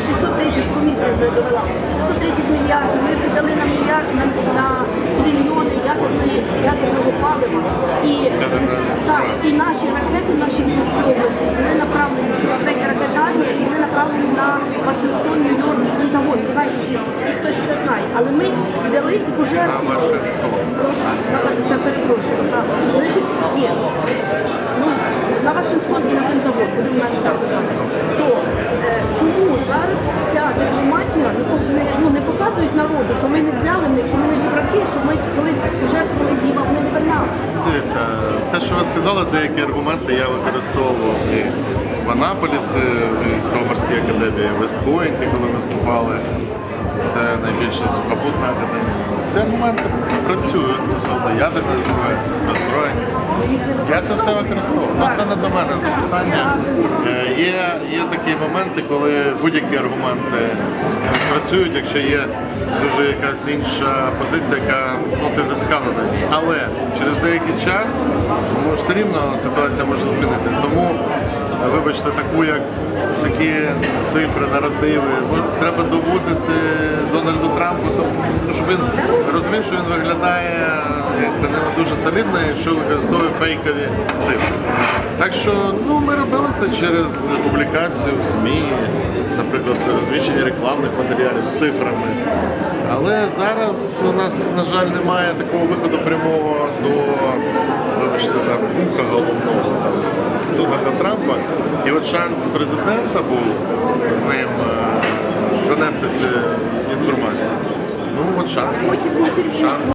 ми віддали 630 комісія вже довела 630 мільярдів. Ми віддали на мільярд на, на трильйони ядерної ядерного палива. І так, і наші ракети, наші Київські області, вони направлені третя ракета «Армія», і вони направлені на Вашингтон, Нью-Йорк і Пентагон. Не знаю, чи, хтось це знає, але ми взяли і пожертвували. Прошу, перепрошую. Значить, ні. Ну, на Вашингтон і на Пентагон, будемо навіть так казати. То е, чому зараз ця дипломатія не, пок- не, ну, не показують народу, що ми не взяли в них, що ми не жебраки, що ми колись жертвували їм, а вони не вернали. Дивіться, те, що ви сказали, деякі аргументи я використовував і в Анаполісі, в військово-морській академії, в Вестпойнті, коли виступали. Це найбільша сухопутна академія. Ці аргументи працюють стосовно ядерної зброї, роззброєння. Я це все використовував. Ну, це не до мене запитання. Е, Є, є такі моменти, коли будь-які аргументи не працюють, якщо є дуже якась інша позиція, яка ну, ти ній. Але через деякий час ну, все рівно ситуація може змінити. Тому вибачте, таку як такі цифри, наративи. Треба доводити Дональду Трампу, ну, щоб він розумів, що він виглядає якби не дуже солідно, і що використовує фейкові цифри. Так що ну, ми робили це через публікацію в ЗМІ, наприклад, розміщення рекламних матеріалів з цифрами. Але зараз у нас, на жаль, немає такого виходу прямого до, вибачте, там, вуха головного Дональда Трампа. І от шанс президента був з ним е, донести цю інформацію. Ну, от шанс. Шанс